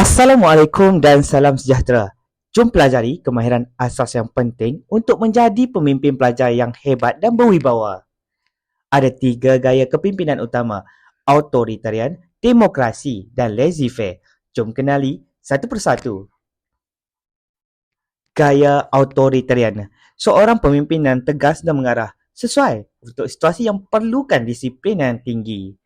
Assalamualaikum dan salam sejahtera. Jom pelajari kemahiran asas yang penting untuk menjadi pemimpin pelajar yang hebat dan berwibawa. Ada tiga gaya kepimpinan utama, authoritarian, demokrasi dan laissez-faire. Jom kenali satu persatu. Gaya authoritarian. Seorang pemimpin yang tegas dan mengarah sesuai untuk situasi yang perlukan disiplin yang tinggi.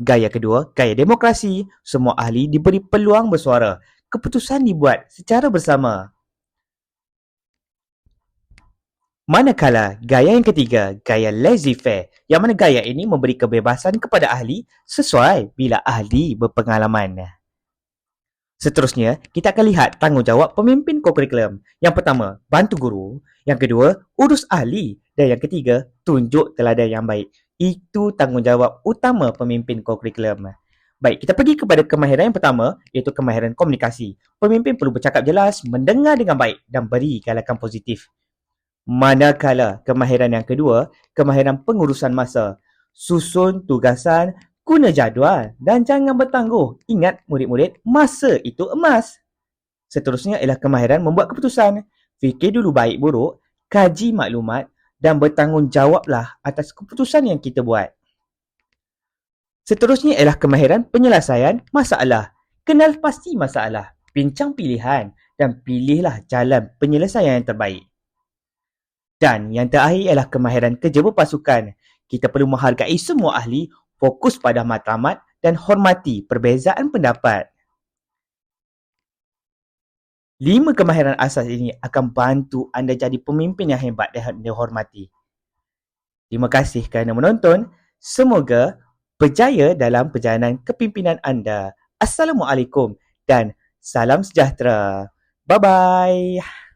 Gaya kedua, gaya demokrasi. Semua ahli diberi peluang bersuara. Keputusan dibuat secara bersama. Manakala gaya yang ketiga, gaya laissez-faire, yang mana gaya ini memberi kebebasan kepada ahli sesuai bila ahli berpengalaman. Seterusnya, kita akan lihat tanggungjawab pemimpin kokurikulum. Yang pertama, bantu guru. Yang kedua, urus ahli. Dan yang ketiga, tunjuk teladan yang baik. Itu tanggungjawab utama pemimpin kokurikulum. Baik, kita pergi kepada kemahiran yang pertama, iaitu kemahiran komunikasi. Pemimpin perlu bercakap jelas, mendengar dengan baik dan beri galakan positif. Manakala kemahiran yang kedua, kemahiran pengurusan masa. Susun tugasan, guna jadual dan jangan bertangguh. Ingat murid-murid, masa itu emas. Seterusnya ialah kemahiran membuat keputusan. Fikir dulu baik buruk, kaji maklumat dan bertanggungjawablah atas keputusan yang kita buat. Seterusnya ialah kemahiran penyelesaian masalah. Kenal pasti masalah, bincang pilihan dan pilihlah jalan penyelesaian yang terbaik. Dan yang terakhir ialah kemahiran kerja berpasukan. Kita perlu menghargai semua ahli, fokus pada matlamat dan hormati perbezaan pendapat. Lima kemahiran asas ini akan bantu anda jadi pemimpin yang hebat dan dihormati. Terima kasih kerana menonton. Semoga berjaya dalam perjalanan kepimpinan anda. Assalamualaikum dan salam sejahtera. Bye-bye.